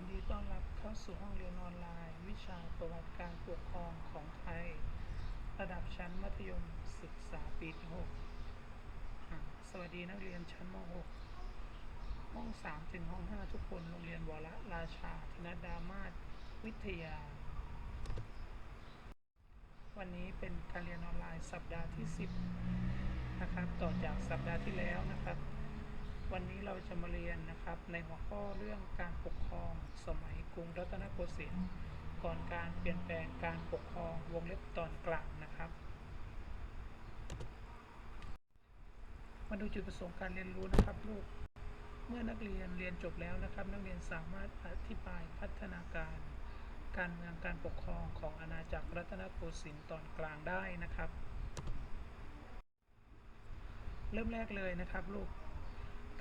ยินดีต้อนรับเข้าสู่ห้องเรียนออนไลน์ วิชาประวัติการปกครองของไทย ระดับชั้นมัธยมศึกษาปีที่6สวัสดีนักเรียนชั้นม .6 ห้อง 3 ถึงห้อง 5 ทุกคนโรงเรียนวรราชาธนดามาศวิทยา วันนี้เป็นการเรียนออนไลน์สัปดาห์ที่ 10 นะครับ ต่อจากสัปดาห์ที่แล้วนะครับ วันนี้เราจะมาเรียนนะครับในหัวข้อเรื่องการปกครองสมัยกรุงรัตนโกสินทร์ก่อนการเปลี่ยนแปลงการปกครองวงเล็บตอนกลางนะครับ มาดูจุดประสงค์การเรียนรู้นะครับลูกเมื่อนักเรียนเรียนจบแล้วนะครับ นักเรียนสามารถอธิบายพัฒนาการ การเมืองการปกครองของอาณาจักรรัตนโกสินทร์ตอนกลางได้นะครับ เริ่มแรกเลยนะครับลูก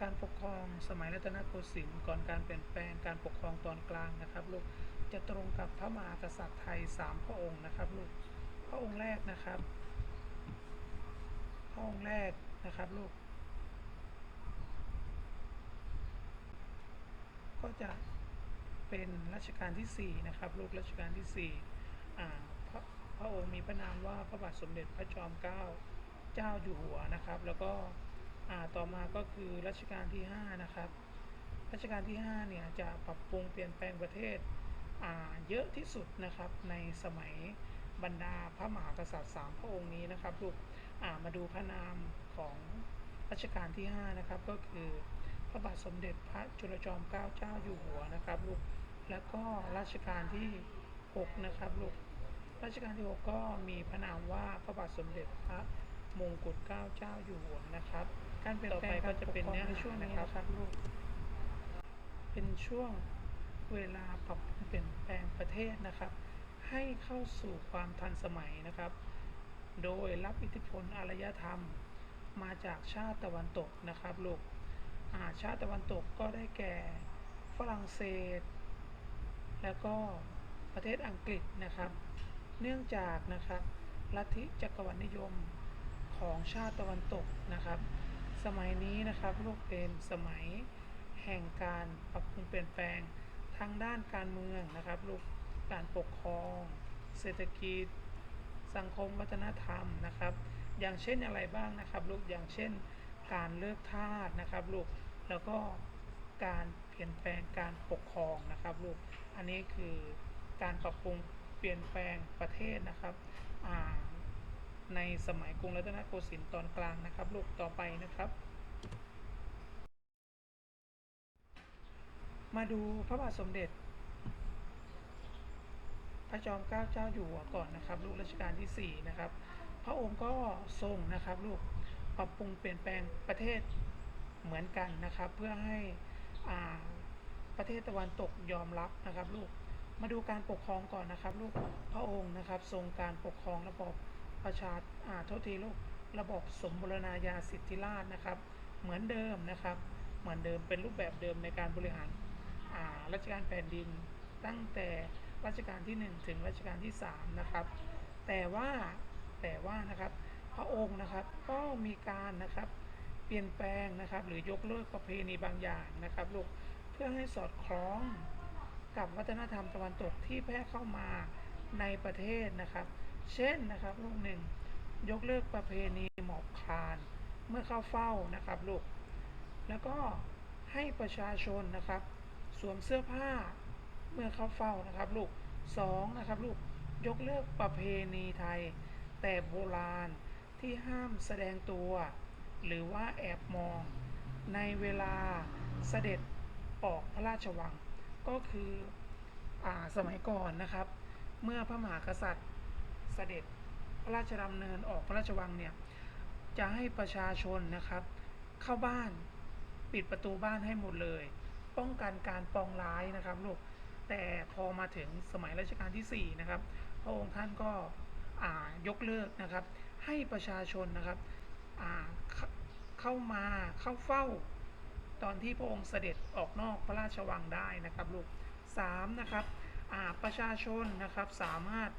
การปกครองสมัยรัตนโกสินทร์ก่อนการเปลี่ยนแปลงการปกครองตอนกลางนะครับลูกจะตรงกับพระมหากษัตริย์ไทยสามพระองค์นะครับลูกพระองค์แรกนะครับ พระองค์แรกนะครับลูกก็จะเป็นรัชกาลที่สี่นะครับ ลูกรัชกาลที่สี่อ่าพระพระองค์มีพระนามว่าพระบาทสมเด็จพระจอมเกล้าเจ้าอยู่หัวนะครับ แล้วก็ ต่อมาก็คือรัชกาลที่ 5 นะครับรัชกาลที่ 5 เนี่ยจะปรับปรุงเปลี่ยนแปลงประเทศอ่าเยอะที่สุดนะครับในสมัยบรรดาพระมหากษัตริย์สามพระองค์นี้นะครับลูกมาดูพระนามของรัชกาลที่ 5 นะครับ ก็คือพระบาทสมเด็จพระจุลจอมเกล้าเจ้าอยู่หัวนะครับลูกแล้วก็รัชกาลที่6นะครับลูกรัชกาลที่ 6 ก็มีพระนามว่าพระบาทสมเด็จพระมงกุฎเกล้าเจ้าอยู่หัวนะครับ การเปลี่ยนแปลงก็จะเป็นเนื้อในช่วงนี้นะครับลูกเป็นช่วงเวลาปรับเปลี่ยนแปลงประเทศนะครับ ให้เข้าสู่ความทันสมัยนะครับ โดยรับอิทธิพลอารยธรรม มาจากชาติตะวันตกนะครับลูกอาชาติตะวันตกก็ได้แก่ฝรั่งเศส แล้วก็ประเทศอังกฤษนะครับ เนื่องจากนะครับลัทธิจักรวรรดินิยมของชาติตะวันตกนะครับ สมัยนี้นะครับลูกเป็นสมัยแห่งการปรับปรุงเปลี่ยนแปลงทางด้านการเมืองนะครับลูกการปกครอง เศรษฐกิจ สังคมวัฒนธรรมนะครับ อย่างเช่นอะไรบ้างนะครับ ลูกอย่างเช่น การเลิกทาสนะครับลูกแล้วก็การเปลี่ยนแปลงการปกครองนะครับลูกอันนี้คือการปรับปรุงเปลี่ยนแปลงประเทศนะครับอ่า ในสมัยกรุงรัตนโกสินทร์ตอนกลางนะครับลูกต่อไปนะครับ มาดูพระบาทสมเด็จ พระจอมเกล้าเจ้าอยู่หัวก่อนนะครับลูกรัชกาลที่4นะครับพระองค์ก็ทรงนะครับลูกปรับปรุงเปลี่ยนแปลงประเทศเหมือนกันนะครับ เพื่อให้อ่าประเทศตะวันตกยอมรับนะครับลูกมาดูการปกครองก่อนนะครับ ลูกพระองค์นะครับ ทรงการปกครองระบอบ ประชาอ่าโทษทีลูกระบบสมบูรณาญาสิทธิราชนะครับ เหมือนเดิมนะครับ เหมือนเดิมเป็นรูปแบบเดิมในการบริหารอ่าราชการแผ่นดิน ตั้งแต่รัชกาลที่ 1 ถึงรัชกาลที่3นะครับ แต่ว่าแต่ว่านะครับพระองค์นะครับก็มีการนะครับเปลี่ยนแปลงนะครับ หรือยกเลิกประเพณีบางอย่างนะครับลูกเพื่อให้สอดคล้องกับวัฒนธรรมตะวันตกที่แพร่เข้ามาในประเทศนะครับ เช่นนะครับลูกหนึ่งยกเลิกประเพณีหมอบคลานเมื่อเข้าเฝ้านะครับลูกแล้วก็ให้ประชาชนนะครับ สวมเสื้อผ้าเมื่อเข้าเฝ้านะครับลูกสองนะครับลูกยกเลิกประเพณีไทย แต่โบราณที่ห้ามแสดงตัว หรือว่าแอบมอง ในเวลาเสด็จออกพระราชวัง ก็คืออ่าสมัยก่อนนะครับ เมื่อพระมหากษัตริย์ เสด็จพระราชดำเนินออกพระราชวังเนี่ยจะให้ประชาชนนะครับ เข้าบ้านปิดประตูบ้านให้หมดเลย ป้องกันการปองร้ายนะครับลูกแต่พอมาถึงสมัยรัชกาลที่4นะครับพระองค์ท่านก็ยกเลิกนะครับ ให้ประชาชนนะครับเข้าเข้ามาเข้าเฝ้า ตอนที่พระองค์เสด็จออกนอกพระราชวังได้นะครับลูกสามนะครับประชาชนนะครับสามารถ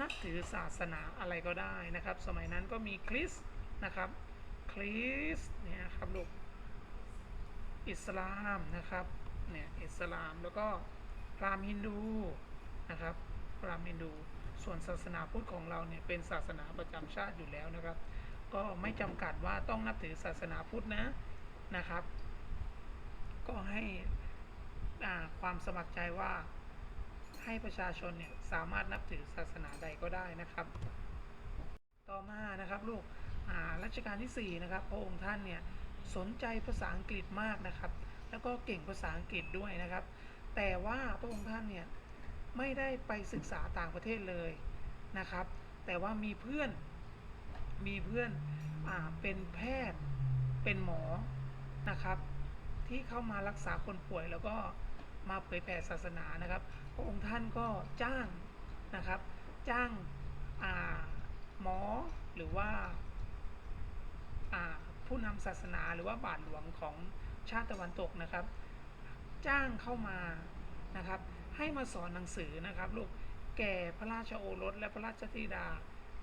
นับถือศาสนาอะไรก็ได้นะครับ สมัยนั้นก็มีคริสต์นะครับ คริสต์เนี่ยครับลูก อิสลามนะครับ เนี่ยอิสลามแล้วก็พราหมณ์ฮินดูนะครับพราหมณ์ฮินดู ส่วนศาสนาพุทธของเราเนี่ยเป็นศาสนาประจำชาติอยู่แล้วนะครับ ก็ไม่จำกัดว่าต้องนับถือศาสนาพุทธนะนะครับ ก็ให้ความสมัครใจว่าให้ประชาชนเนี่ยสามารถนับถือศาสนาใดก็ได้นะครับ ต่อมานะครับลูกรัชกาลที่ 4 นะครับพระองค์ท่านเนี่ยสนใจภาษาอังกฤษมากนะครับ แล้วก็เก่งภาษาอังกฤษด้วยนะครับ แต่ว่าพระองค์ท่านเนี่ยไม่ได้ไปศึกษาต่างประเทศเลยนะครับ แต่ว่ามีเพื่อนมีเพื่อนอเป็นแพทย์เป็นหมอนะครับ ที่เข้ามารักษาคนป่วยแล้วก็ มาเผยแผ่ศาสนานะครับ พระองค์ท่านก็จ้างนะครับ จ้างอาหมอหรือว่าาผู้นำศาสนาหรือว่าบาทหลวงของชาติตะวันตกนะครับ จ้างเข้ามานะครับ ให้มาสอนหนังสือนะครับลูกแก่พระราชโอรส และพระราชธิดา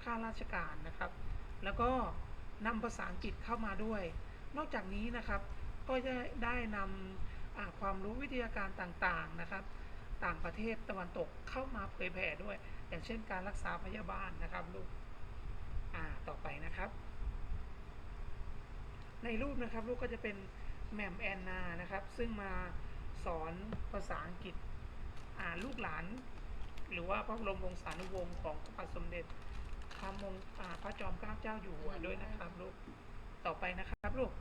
ข้าราชการนะครับ แล้วก็นำภาษาอังกฤษเข้ามาด้วย นอกจากนี้นะครับก็จะได้นำ ความรู้วิทยาการต่างๆนะครับ ต่างประเทศตะวันตกเข้ามาเผยแผ่ด้วย อย่างเช่นการรักษาพยาบาลนะครับลูกอ่าต่อไปนะครับ ในรูปนะครับลูกก็จะเป็นแมมแอนนานะครับ ซึ่งมาสอนภาษาอังกฤษอ่าลูกหลาน หรือว่าพระบรมวงศานุวงศ์ของพระบาทสมเด็จพระมงพระจอมเกล้าเจ้าอยู่หัวด้วยนะครับลูกต่อไปนะครับลูก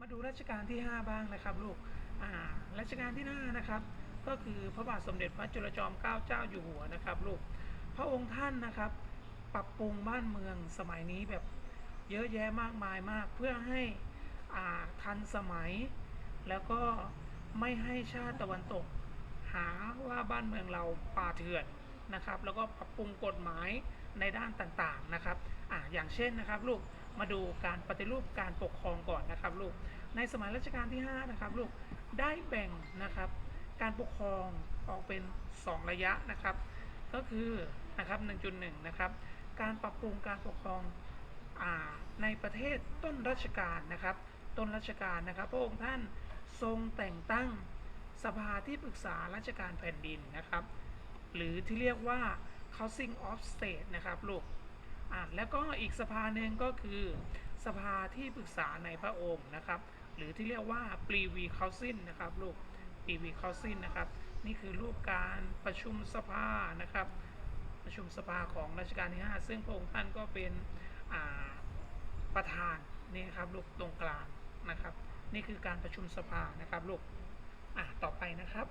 มาดูรัชกาลที่ 5 บ้างนะครับลูกอ่ารัชกาลที่5นะครับ ก็คือพระบาทสมเด็จพระจุลจอมเกล้าเจ้าอยู่หัวนะครับลูก พระองค์ท่านนะครับ ปรับปรุงบ้านเมืองสมัยนี้แบบเยอะแยะมากมายมาก เพื่อให้อ่าทันสมัย แล้วก็ไม่ให้ชาติตะวันตก หาว่าบ้านเมืองเราป่าเถื่อนนะครับ แล้วก็ปรับปรุงกฎหมายในด้านต่างๆนะครับอ่าอย่างเช่นนะครับลูก มาดูการปฏิรูปการปกครองก่อน ลูก ในสมัยรัชกาลที่ 5 นะครับลูก ได้แบ่งนะครับ การปกครองออกเป็น 2 ระยะนะครับ ก็คือนะครับ 1.1 นะครับ การปรับปรุงการปกครองอในประเทศต้นรัชกาลนะครับ ต้นรัชกาลนะครับ พระองค์ท่านทรงแต่งตั้งสภาที่ปรึกษาราชการแผ่นดินนะครับ หรือที่เรียกว่า Housing of State นะครับลูก อ่าแล้วก็อีกสภาหนึ่งก็คือ สภาที่ปรึกษาในพระองค์นะครับ หรือที่เรียกว่า Privy Council นะครับลูก Privy Council นะครับ นี่คือรูปการประชุมสภานะครับ ประชุมสภาของรัชกาลที่ 5 ซึ่งพระองค์ท่านก็เป็นประธานนี่ครับลูกตรงกลางนะครับ นี่คือการประชุมสภานะครับลูกอะต่อไปนะครับ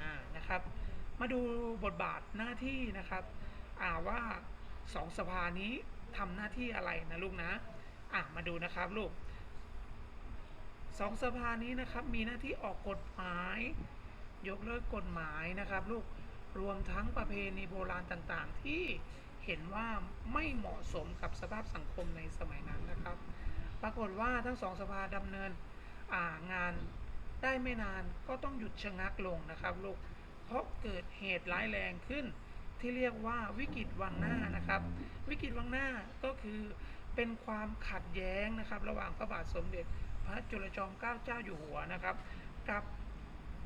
อ่านะครับ มาดูบทบาทหน้าที่นะครับอ่าว่าสองสภานี้ ทำหน้าที่อะไรนะลูกนะ อะ มาดูนะครับลูกสองสภานี้นะครับมีหน้าที่ออกกฎหมาย ยกเลิกกฎหมายนะครับ ลูกรวมทั้งประเพณีโบราณต่างๆ ที่เห็นว่าไม่เหมาะสมกับสภาพสังคมในสมัยนั้นนะครับ ปรากฏว่าทั้งสองสภาดำเนินอ่างานได้ไม่นานก็ต้องหยุดชะงักลงนะครับลูกเพราะเกิดเหตุร้ายแรงขึ้น ที่เรียกว่าวิกฤตวังหน้านะครับ วิกฤตวังหน้าก็คือเป็นความขัดแย้งนะครับ ระหว่างพระบาทสมเด็จ พระจุลจอมเกล้าเจ้าอยู่หัวนะครับ กับ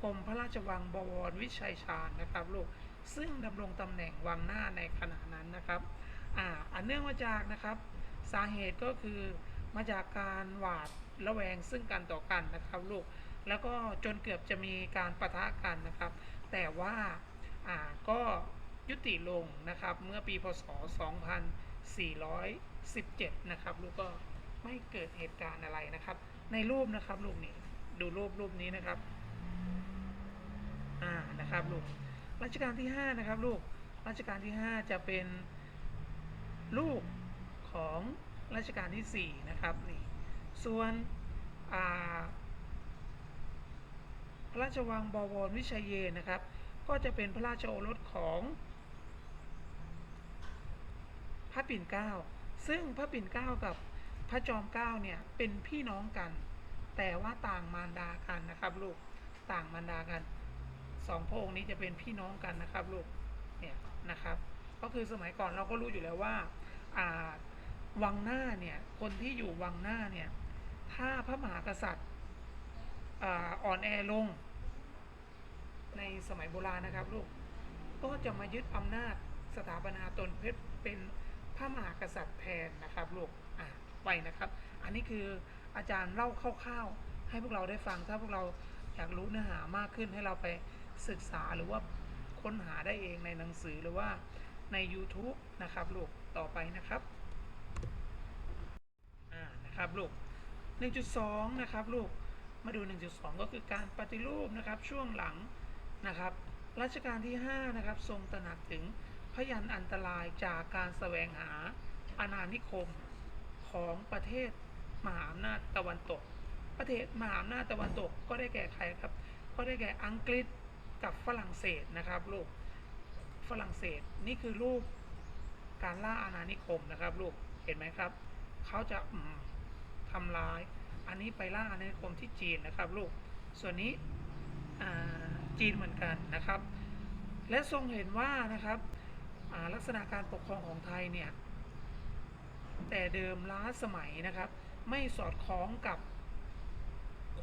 กรมพระราชวังบวรวิชัยชาญนะครับลูกซึ่งดำรงตำแหน่งวังหน้าในขณะนั้นนะครับอ่าอันเนื่องมาจากนะครับ สาเหตุก็คือมาจากการหวาดระแวงซึ่งกันต่อกันนะครับลูกแล้วก็จนเกือบจะมีการประทะกันนะครับ แต่ว่าอ่าก็ ยุติลงนะครับ เมื่อปีพศ 2417 นะครับ ลูกก็ไม่เกิดเหตุการณ์อะไรนะครับ ในรูปนะครับลูกนี่ดูรูปรูปนี้นะครับอ่านะครับลูกรัชกาลที่ 5 นะครับลูกรัชกาลที่ 5 จะเป็นลูกของรัชกาลที่ 4 นะครับนี่ส่วนอ่าพระราชวังบวรวิชัยเยนนะครับ ก็จะเป็นพระราชโอรสของ ระปิ่นเกล้าซึ่งพระปิ่นเกล้ากับพระจอมเกล้าเนี่ยเป็นพี่น้องกัน แต่ว่าต่างมารดากันนะครับลูกต่างมารดากันสองพระองค์นี้จะเป็นพี่น้องกันนะครับลูกเนี่ยนะครับ ก็คือสมัยก่อนเราก็รู้อยู่แล้วว่าอ่าวังหน้าเนี่ยคนที่อยู่วังหน้าเนี่ยถ้าพระมหากษัตริย์อ่อ่นแอลง ในสมัยโบราณนะครับลูกก็จะมายึดอำนาจสถาปนาตนเพชรเป็น พระมหากษัตริย์แทนนะครับลูกอะไว้นะครับ อันนี้คืออาจารย์เล่าคร่าวๆให้พวกเราได้ฟังถ้าพวกเราอยากรู้เนื้อหามากขึ้นให้เราไปศึกษาหรือว่าค้นหาได้เองในหนังสือหรือว่าใน YouTube นะครับลูกต่อไปนะครับอ่านะครับลูก 1.2 นะครับลูกมาดู 1.2 ก็คือการปฏิรูปนะครับช่วงหลังนะครับรัชกาลที่ 5 นะครับ ทรงตระหนักถึง ยันอันตรายจากการแสวงหาอาณานิคมของประเทศมหาอำนาจตะวันตก ประเทศมหาอำนาจตะวันตกก็ได้แก่ใครครับ ก็ได้แก่อังกฤษกับฝรั่งเศสนะครับลูกฝรั่งเศสนี่คือรูปการล่าอาณานิคมนะครับลูกเห็นไหมครับเขาจะอืมทำลายอันนี้ไปล่าอาณานิคมที่จีนนะครับลูกส่วนนี้จีนเหมือนกันนะครับ และทรงเห็นว่านะครับ ลักษณะการปกครองของไทยเนี่ยแต่เดิมล้าสมัยนะครับ ไม่สอดคล้องกับ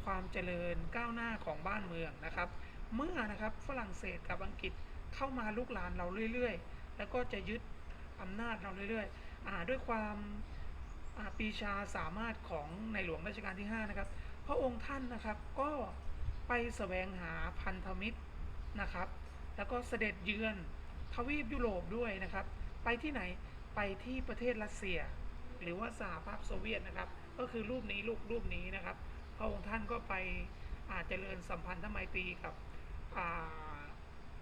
ความเจริญก้าวหน้าของบ้านเมืองนะครับ เมื่อนะครับฝรั่งเศสกับอังกฤษเข้ามาลุกลานเราเรื่อยๆ แล้วก็จะยึดอำนาจเราเรื่อยๆอ่าด้วยความอาปีชาสามารถของในหลวงรัชกาลที่5นะครับพระองค์ท่านนะครับก็ไปแสวงหาพันธมิตรนะครับ แล้วก็เสด็จเยือน ทวีปยุโรปด้วยนะครับ ไปที่ไหนไปที่ประเทศรัสเซีย หรือว่าสหภาพโซเวียตนะครับ ก็คือรูปนี้รูปรูปนี้นะครับพระองค์ท่านก็ไปอาจเจริญสัมพันธ์ทไมตรีกับ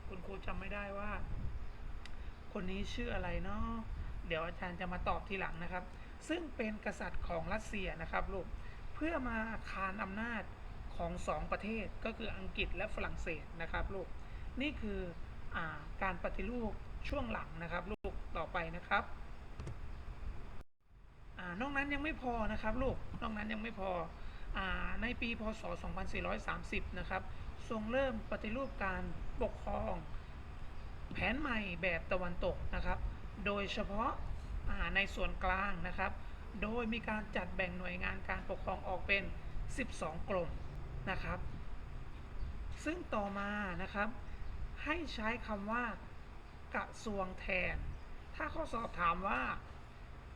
คุณครูจำไม่ได้ว่า คนนี้ชื่ออะไรเนาะเดี๋ยวอาจารย์จะมาตอบทีหลังนะครับ ซึ่งเป็นกษัตริย์ของรัสเซียนะครับลูกเพื่อมาคานอำนาจของสองประเทศก็คืออังกฤษและฝรั่งเศสนะครับลูกนี่คือ การปฏิรูปช่วงหลังนะครับ ลูกต่อไปนะครับอ่านอกนั้นยังไม่พอนะครับ ลูกนอกนั้นยังไม่พออในปีพศ 2430 นะครับ ทรงเริ่มปฏิรูปการปกครอง แผนใหม่แบบตะวันตกนะครับ โดยเฉพาะาในส่วนกลางนะครับ โดยมีการจัดแบ่งหน่วยงานการปกครองออกเป็น 12กรมนะครับ ซึ่งต่อมานะครับ ให้ใช้คำว่ากระทรวงแทน ถ้าข้อสอบถามว่า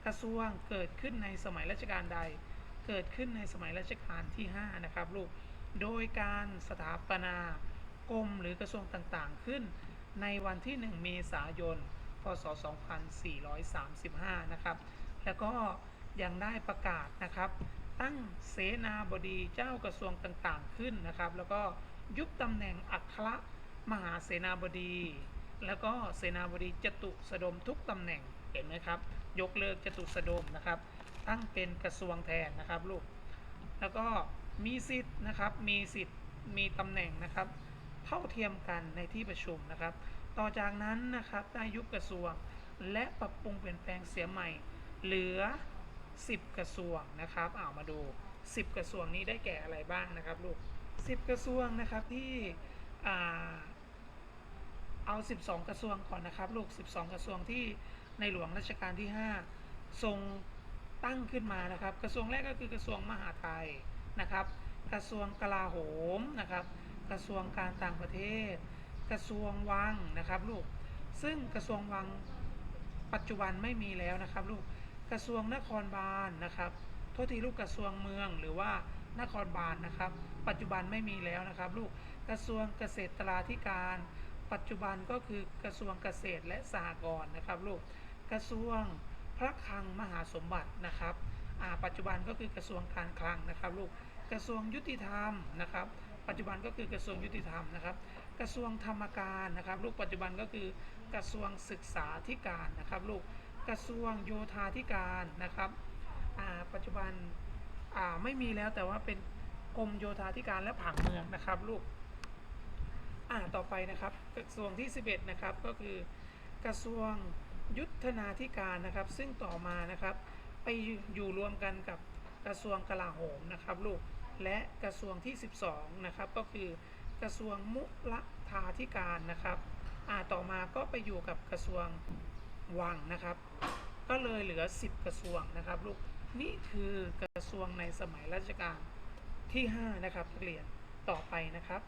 กระทรวงเกิดขึ้นในสมัยรัชกาลใด เกิดขึ้นในสมัยรัชกาลที่ 5 นะครับลูก โดยการสถาปนากรมหรือกระทรวงต่างๆขึ้นในวันที่ 1 เมษายน พศ 2435 นะครับ แล้วก็ยังได้ประกาศนะครับ ตั้งเสนาบดีเจ้ากระทรวงต่างๆขึ้นนะครับ แล้วก็ยุบตำแหน่งอัคร มหาเสนาบดี แล้วก็เสนาบดีจตุสดมทุกตำแหน่งเห็นไหมครับ ยกเลิกจตุสดมนะครับ ตั้งเป็นกระทรวงแทนนะครับลูกแล้วก็มีสิทธิ์นะครับมีสิทธิ์มีตำแหน่งนะครับ เท่าเทียมกันในที่ประชุมนะครับ ต่อจากนั้นนะครับได้ยุบกระทรวงและปรับปรุงเปลี่ยนแปลงเสียใหม่ เหลือ 10 กระทรวงนะครับเอามาดู 10 กระทรวงนี้ได้แก่อะไรบ้างนะครับลูก10 กระทรวงนะครับที่อ่า เอา 12 กระทรวงก่อนนะครับ ลูก 12 กระทรวงที่ในหลวงรัชกาลที่ 5 ทรงตั้งขึ้นมานะครับ กระทรวงแรกก็คือกระทรวงมหาดไทยนะครับ กระทรวงกลาโหมนะครับ กระทรวงการต่างประเทศ กระทรวงวังนะครับลูก ซึ่งกระทรวงวังปัจจุบันไม่มีแล้วนะครับลูก กระทรวงนครบาลนะครับโทษทีลูกกระทรวงเมืองหรือว่านครบาลนะครับ ปัจจุบันไม่มีแล้วนะครับ ลูก กระทรวงเกษตราธิการ ปัจจุบันก็คือกระทรวงเกษตรและสหกรณ์นะครับลูกกระทรวงพระคลังมหาสมบัตินะครับอ่าปัจจุบันก็คือกระทรวงการคลังนะครับลูกกระทรวงยุติธรรมนะครับ ปัจจุบันก็คือกระทรวงยุติธรรมนะครับ กระทรวงธรรมการนะครับลูกปัจจุบันก็คือกระทรวงศึกษาธิการนะครับลูกกระทรวงโยธาธิการนะครับอ่าปัจจุบันอ่าไม่มีแล้วแต่ว่าเป็นกรมโยธาธิการและผังเมืองนะครับลูก อ่าต่อไปนะครับกระทรวงที่ 11 นะครับ ก็คือกระทรวงยุทธนาธิการนะครับ ซึ่งต่อมานะครับ ไปอยู่รวมกันกับกระทรวงกลาโหมนะครับลูกและกระทรวงที่ 12 นะครับ ก็คือกระทรวงมุลธาธิการนะครับอ่าต่อมาก็ไปอยู่กับกระทรวงวังนะครับ ก็เลยเหลือ 10 กระทรวงนะครับลูกนี่คือกระทรวงในสมัยรัชกาลที่ 5 นะครับนักเรียนต่อไปนะครับ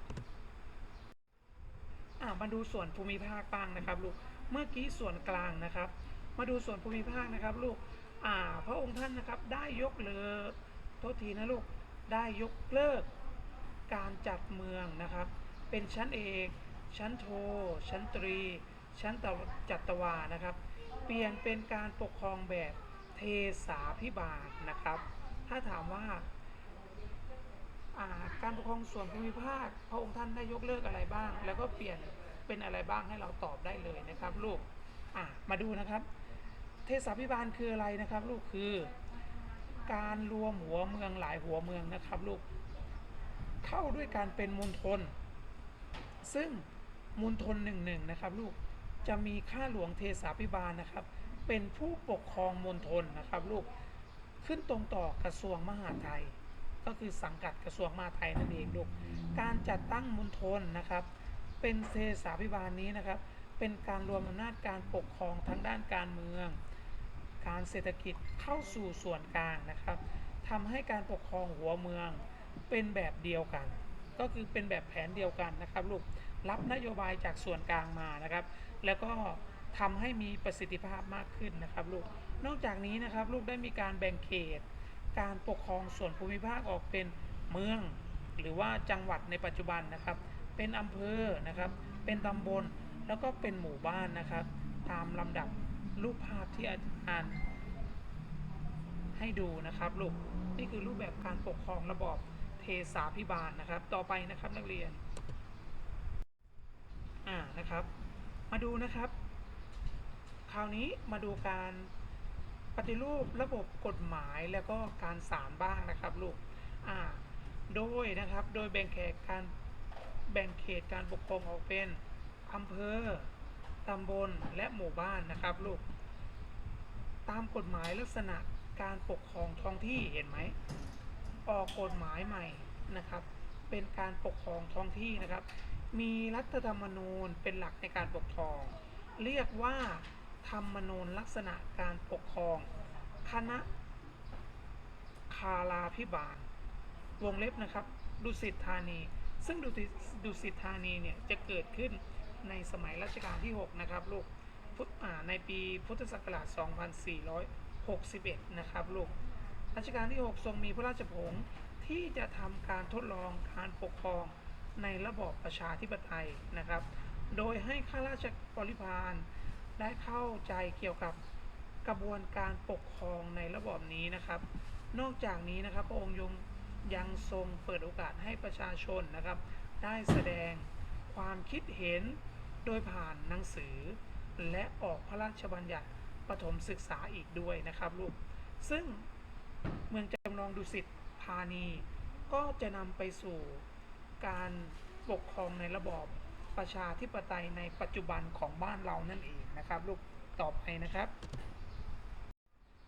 อ่ามาดูส่วนภูมิภาคบ้างนะครับลูกเมื่อกี้ส่วนกลางนะครับ มาดูส่วนภูมิภาคนะครับลูกอ่าพระองค์ท่านนะครับได้ยกเลิกโทษทีนะลูกได้ยกเลิก การจัดเมืองนะครับ เป็นชั้นเอกชั้นโท ชั้นตรี ชั้นตจัตวานะครับ เปลี่ยนเป็นการปกครองแบบเทสาพิบาลนะครับ ถ้าถามว่า การปกครองส่วนภูมิภาค พระองค์ท่านได้ยกเลิกอะไรบ้าง แล้วก็เปลี่ยนเป็นอะไรบ้างให้เราตอบได้เลยนะครับลูกมาดูนะครับ เทศาพิบาลคืออะไรนะครับลูกคือการรวมหัวเมืองหลายหัวเมืองนะครับลูกเข้าด้วยการเป็นมณฑลซึ่งมณฑลหนึ่งหนึ่งนะครับลูกจะมีข้าหลวงเทศาพิบาลนะครับ เป็นผู้ปกครองมณฑลนะครับลูกขึ้นตรงต่อกระทรวงมหาดไทย ก็คือสังกัดกระทรวงมหาดไทยนั่นเองลูกการจัดตั้งมณฑลนะครับ เป็นเทศาพิบาลนี้นะครับ เป็นการรวมอำนาจการปกครองทางด้านการเมือง การเศรษฐกิจเข้าสู่ส่วนกลางนะครับทำให้การปกครองหัวเมืองเป็นแบบเดียวกัน ก็คือเป็นแบบแผนเดียวกันนะครับลูกรับนโยบายจากส่วนกลางมานะครับ แล้วก็ทำให้มีประสิทธิภาพมากขึ้นนะครับลูกนอกจากนี้นะครับลูกได้มีการแบ่งเขต การปกครองส่วนภูมิภาคออกเป็นเมือง หรือว่าจังหวัดในปัจจุบันนะครับ เป็นอำเภอนะครับ เป็นตำบลแล้วก็เป็นหมู่บ้านนะครับ ตามลำดับรูปภาพที่อาจารย์ให้ดูนะครับลูกนี่คือรูปแบบการปกครองระบอบเทสาพิบาลนะครับ ต่อไปนะครับนักเรียนอ่านะครับ มาดูนะครับ คราวนี้มาดูการ ฏิรูประบบกฎหมายแล้วก็การศาลบ้างนะครับลูกอ่าโดยนะครับโดยแบ่งเขตการแบ่งเขตการปกครองออกเป็นอำเภอตำบลและหมู่บ้านนะครับลูกตามกฎหมายลักษณะการปกครองท้องที่เห็นไหมออกกฎหมายใหม่นะครับเป็นการปกครองท้องที่นะครับ มีรัฐธรรมนูญเป็นหลักในการปกครอง เรียกว่า ธรรมนูญลักษณะการปกครอง คณะคาลาพิบาล วงเล็บนะครับ ดุสิตธานี ซึ่งดุสิตดุสิตธานีเนี่ยจะเกิดขึ้นในสมัยรัชกาลที่ 6 นะครับลูกพุทธาในปีพุทธศักราช 2461 นะครับลูก รัชกาลที่ 6 ทรงมีพระราชประสงค์ที่จะทำการทดลองการปกครองในระบอบประชาธิปไตยนะครับ โดยให้ข้าราชบริพาร ได้เข้าใจเกี่ยวกับกระบวนการปกครองในระบอบนี้นะครับ นอกจากนี้นะครับพระองค์ยงยังทรงเปิดโอกาสให้ประชาชนนะครับ ได้แสดงความคิดเห็นโดยผ่านหนังสือ และออกพระราชบัญญัติประถมศึกษาอีกด้วยนะครับลูกซึ่งเมืองจำลองดุสิตธานี ก็จะนำไปสู่การปกครองในระบอบประชาธิปไตยในปัจจุบันของบ้านเรานั่นเอง นะครับลูกต่อไปนะครับ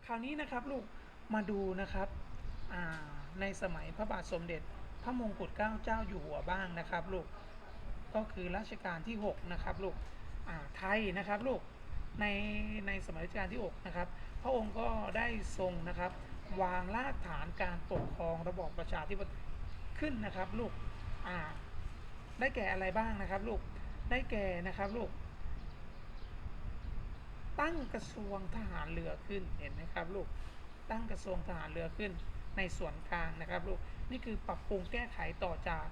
คราวนี้นะครับลูกมาดูนะครับในสมัยพระบาทสมเด็จพระมงกุฎเกล้าเจ้าอยู่หัวบ้างนะครับลูกก็คือรัชกาลที่ 6 นะครับลูกไทยนะครับลูกในในสมัยรัชกาลที่ 6 นะครับ พระองค์ก็ได้ทรงนะครับ วางรากฐานการปกครองระบอบประชาธิปไตยขึ้นนะครับลูกได้แก่อะไรบ้างนะครับลูกได้แก่นะครับลูก ตั้งกระทรวงทหารเรือขึ้นเห็นไหมครับลูกตั้งกระทรวงทหารเรือขึ้นในส่วนกลางนะครับลูกนี่คือปรับปรุงแก้ไขต่อจาก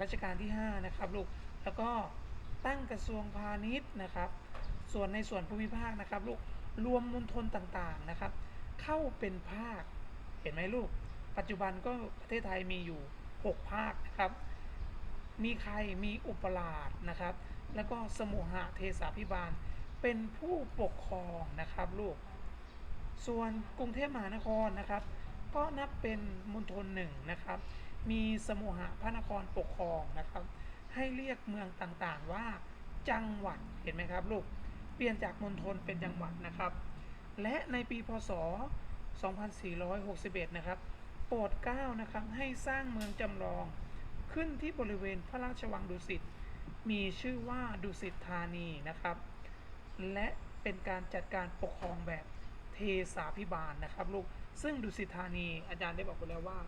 รัชกาลที่ 5 นะครับลูกแล้วก็ตั้งกระทรวงพาณิชย์นะครับ ส่วนในส่วนภูมิภาคนะครับลูกรวมมณฑลต่างๆนะครับ เข้าเป็นภาคเห็นไหมลูก ปัจจุบันก็ประเทศไทยมีอยู่ 6 ภาคนะครับ มีใครมีอุปราชนะครับ แล้วก็สมุหะเทสาพิบาล เป็นผู้ปกครองนะครับลูก ส่วนกรุงเทพมหานครนะครับ ก็นับเป็นมณฑลหนึ่งนะครับ มีสมุหพระนครปกครองนะครับ ให้เรียกเมืองต่างๆว่าจังหวัดเห็นไหมครับลูก เปลี่ยนจากมณฑลเป็นจังหวัดนะครับ และในปีพศ 2461 นะครับ โปรดเกล้านะครับให้สร้างเมืองจำลองขึ้นที่บริเวณพระราชวังดุสิต มีชื่อว่าดุสิตธานีนะครับ และเป็นการจัดการปกครองแบบเทสาพิบาลนะครับลูก ซึ่งดุสิตธานีอาจารย์ได้บอกไปแล้วว่า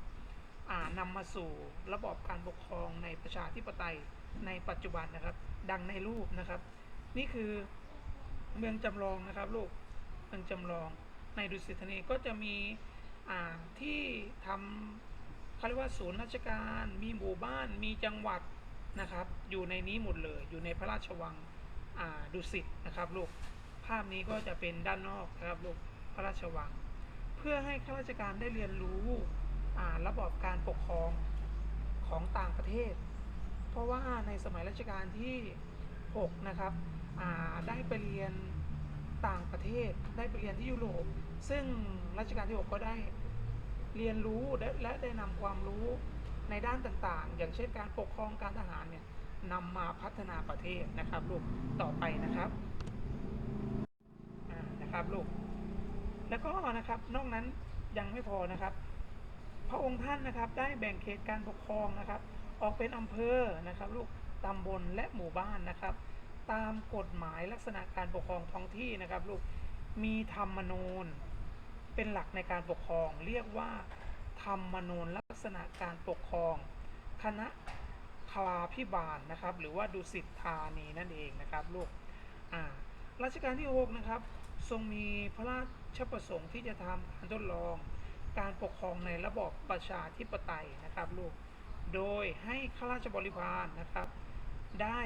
อ่านำมาสู่ระบอบการปกครองในประชาธิปไตยในปัจจุบันนะครับ ดังในรูปนะครับ นี่คือเมืองจำลองนะครับลูกเมืองจำลองในดุสิตธานีก็จะมีอ่าที่ทำเขาเรียกว่าศูนย์ราชการ มีหมู่บ้านมีจังหวัดนะครับ อยู่ในนี้หมดเลยอยู่ในพระราชวัง ดุสิตนะครับลูกภาพนี้ก็จะเป็นด้านนอกนะครับลูกพระราชวัง เพื่อให้ข้าราชการได้เรียนรู้อ่าระบอบการปกครองของต่างประเทศ เพราะว่าในสมัยรัชกาลที่ 6 นะครับอ่าได้ไปเรียนต่างประเทศได้ไปเรียนที่ยุโรป ซึ่งรัชกาลที่ 6 ก็ได้เรียนรู้และและได้นำความรู้ในด้านต่างๆ อย่างเช่นการปกครองการทหารเนี่ย นำมาพัฒนาประเทศนะครับลูกต่อไปนะครับนะครับลูกแล้วก็นะครับนอกนั้นยังไม่พอนะครับ พระองค์ท่านนะครับได้แบ่งเขตการปกครองนะครับ ออกเป็นอำเภอนะครับ ลูกตำบลและหมู่บ้านนะครับ ตามกฎหมายลักษณะการปกครองท้องที่นะครับ ลูกมีธรรมนูญเป็นหลักในการปกครอง เรียกว่าธรรมนูญลักษณะการปกครอง คณะ ลาพิบาลนะครับ หรือว่าดุสิตธานีนั่นเองนะครับลูกอ่ารัชกาลที่ 6 นะครับ ทรงมีพระราชประสงค์ที่จะทำการทดลอง การปกครองในระบอบประชาธิปไตยนะครับลูก โดยให้ข้าราชบริพารนะครับ ได้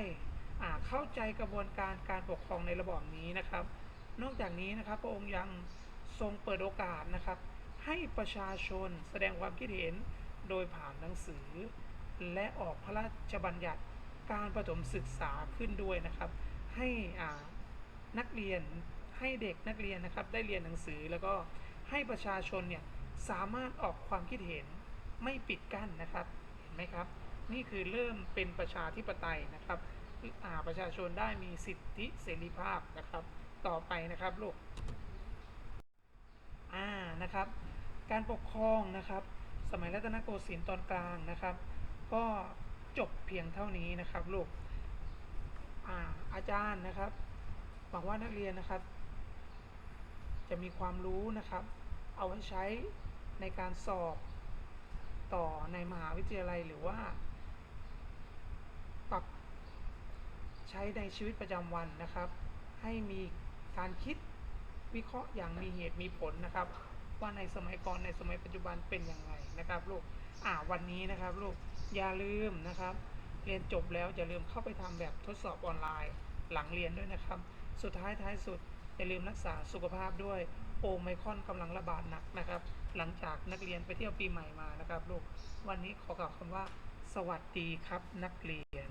เข้าใจกระบวนการการปกครองในระบอบนี้นะครับ นอกจากนี้นะครับพระองค์ยังทรงเปิดโอกาสนะครับ ให้ประชาชนแสดงความคิดเห็นโดยผ่านหนังสือ และออกพระราชบัญญัติการประถมศึกษาขึ้นด้วยนะครับ ให้นักเรียนให้เด็กนักเรียนนะครับได้เรียนหนังสือแล้วก็ให้ประชาชนเนี่ยสามารถออกความคิดเห็นไม่ปิดกั้นนะครับเห็นไหมครับ นี่คือเริ่มเป็นประชาธิปไตยนะครับประชาชนได้มีสิทธิเสรีภาพนะครับ ต่อไปนะครับลูกอ่านะครับ การปกครองนะครับ สมัยรัตนโกสินทร์ตอนกลางนะครับ ก็จบเพียงเท่านี้นะครับลูกอาอาจารย์นะครับหวังว่านักเรียนนะครับ จะมีความรู้นะครับ เอาไว้ใช้ในการสอบต่อในมหาวิทยาลัยหรือว่า ปรับใช้ในชีวิตประจำวันนะครับ ให้มีการคิดวิเคราะห์อย่างมีเหตุมีผลนะครับ ว่าในสมัยก่อนในสมัยปัจจุบันเป็นยังไงนะครับลูกอ่าวันนี้นะครับลูก อย่าลืมนะครับ เรียนจบแล้วอย่าลืมเข้าไปทำแบบทดสอบออนไลน์หลังเรียนด้วยนะครับ สุดท้ายท้ายสุดอย่าลืมรักษาสุขภาพด้วยโอไมคอนกำลังระบาดหนักนะครับ หลังจากนักเรียนไปเที่ยวปีใหม่มานะครับลูกวันนี้ขอกล่าวคำว่า สวัสดีครับนักเรียน